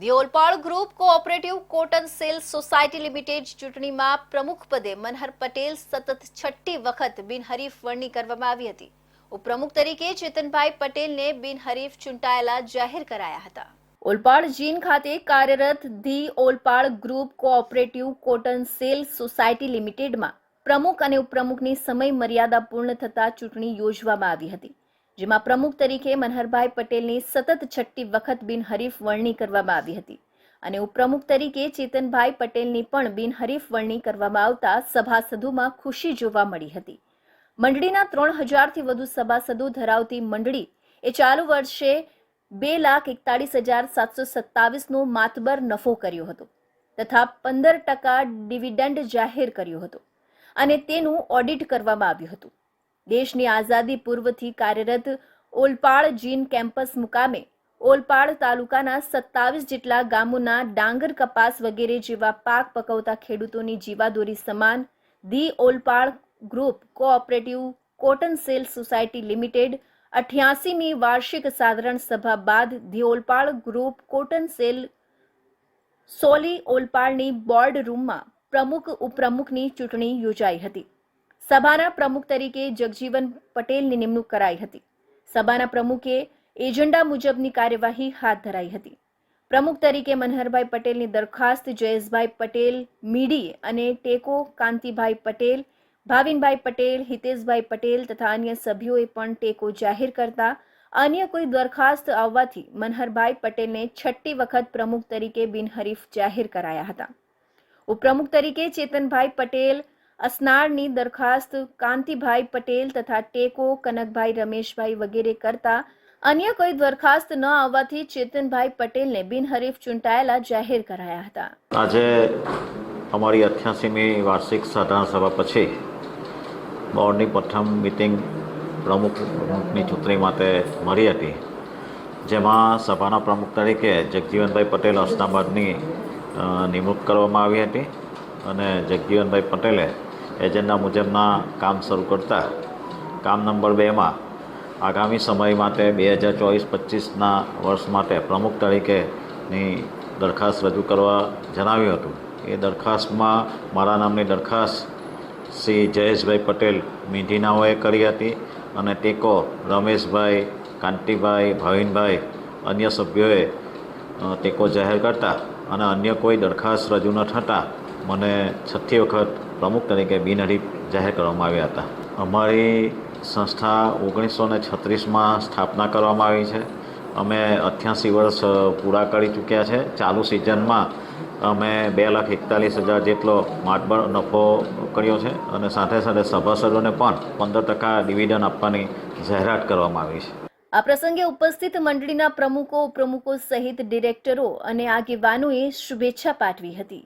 The group cooperative cotton sales society limited ચૂંટણીમાં પ્રમુખ પદે મનહર પટેલ સતત છઠ્ઠી વખત બિનહરીફ વરણી કરવામાં આવી હતી. ઉપપ્રમુખ તરીકે ચેતનભાઈ પટેલને બિનહરીફ ચૂંટાયેલા જાહેર કરાયા હતા. ઓલપાડ જીન ખાતે કાર્યરત the Olpad group cooperative cotton sales society લિમિટેડમાં પ્રમુખ અને ઉપપ્રમુખની સમય મર્યાદા પૂર્ણ થતા ચૂંટણી યોજવામાં આવી હતી. જેમાં પ્રમુખ તરીકે મનહરભાઈ પટેલની સતત છઠ્ઠી વખત બિનહરીફ વરણી કરવામાં આવી હતી. અને ઉપપ્રમુખ તરીકે ચેતનભાઈ પટેલની પણ બિનહરીફ વરણી કરવામાં આવતા સભાસદોમાં ખુશી જોવા મળી હતી. મંડળીના ત્રણ હજારથી વધુ સભાસદો ધરાવતી મંડળી એ ચાલુ વર્ષે બે લાખ એકતાળીસ હજાર સાતસો સત્તાવીસનો માતબર નફો કર્યો હતો તથા પંદર ટકા ડિવિડન્ડ જાહેર કર્યો હતો. અને તેનું ઓડિટ કરવામાં આવ્યું હતું. દેશની આઝાદી પૂર્વથી કાર્યરત ઓલપાડ જીન કેમ્પસ મુકામે ઓલપાડ તાલુકાના સત્તાવીસ જેટલા ગામોના ડાંગર કપાસ વગેરે જેવા પાક પકવતા ખેડૂતોની જીવાદોરી સમાન the Olpad group cooperative cotton sale society limited અઠ્યાસીમી વાર્ષિક સાધારણ સભા બાદ the Olpad group cotton sale સોલી ઓલપાડની બોર્ડ રૂમમાં પ્રમુખ ઉપપ્રમુખની ચૂંટણી યોજાઈ હતી. સભાના પ્રમુખ તરીકે જગજીવન પટેલની નિમણૂક કરાઈ હતી. સભાના પ્રમુખે એજન્ડા મુજબની કાર્યવાહી હાથ ધરાઈ હતી. પ્રમુખ તરીકે મનહરભાઈ પટેલની દરખાસ્ત જયેશભાઈ પટેલ મીડી અને ટેકો કાંતિભાઈ પટેલ, ભાવિનભાઈ પટેલ, હિતેશભાઈ પટેલ તથા અન્ય સભ્યોએ પણ ટેકો જાહેર કરતા અન્ય કોઈ દરખાસ્ત આવવાથી મનહરભાઈ પટેલને છઠ્ઠી વખત પ્રમુખ તરીકે બિનહરીફ જાહેર કરાયા હતા. ઉપપ્રમુખ તરીકે ચેતનભાઈ પટેલ અસનાળની દરખાસ્ત કાંતિભાઈ પટેલ તથા ટેકો કનકભાઈ રમેશભાઈ વગેરે કરતા અન્ય કોઈ દરખાસ્ત ન આવવાથી ચેતનભાઈ પટેલને બિનહરીફ ચૂંટાયેલા જાહેર કરાયા હતા. આજે અમારી અઠ્યાસીમી વાર્ષિક સાધારણ સભા પછી બોર્ડની પ્રથમ મિટિંગ પ્રમુખ પ્રમુખની ચૂંટણી માટે મળી હતી જેમાં સભાના પ્રમુખ તરીકે જગજીવનભાઈ પટેલ હસનાબાદની અ, નિમણૂક કરવામાં આવી હતી અને જગજીવનભાઈ પટેલે એજન્ડા મુજબના કામ શરૂ કરતા. કામ નંબર બેમાં આગામી સમય માટે બે હજાર ચોવીસ પચીસના વર્ષ માટે પ્રમુખ તરીકેની દરખાસ્ત રજૂ કરવા જણાવ્યું હતું. એ દરખાસ્તમાં મારા નામની દરખાસ્ત શ્રી જયેશભાઈ પટેલ મીંઢીનાઓએ કરી હતી અને ટેકો રમેશભાઈ, કાંતિભાઈ, ભાવિનભાઈ અન્ય સભ્યોએ ટેકો જાહેર કરતા અને અન્ય કોઈ દરખાસ્ત રજૂ ન થતાં મને છઠ્ઠી વખત પ્રમુખ તરીકે બિનહરીફ જાહેર કરવામાં આવ્યા હતા. અમારી સંસ્થા ઓગણીસો ને છત્રીસમાં સ્થાપના કરવામાં આવી છે. અમે અઠ્યાસી વર્ષ પૂરા કરી ચૂક્યા છે. ચાલુ સિઝનમાં અમે બે લાખ એકતાલીસ હજાર જેટલો માટબળ નફો કર્યો છે અને સાથે સાથે સભાસદોને પણ પંદર ટકા ડિવિડન્ડ આપવાની જાહેરાત કરવામાં આવી છે. આ પ્રસંગે ઉપસ્થિત મંડળીના પ્રમુખો, ઉપપ્રમુખો સહિત ડિરેક્ટરો અને આગેવાનોએ શુભેચ્છા પાઠવી હતી.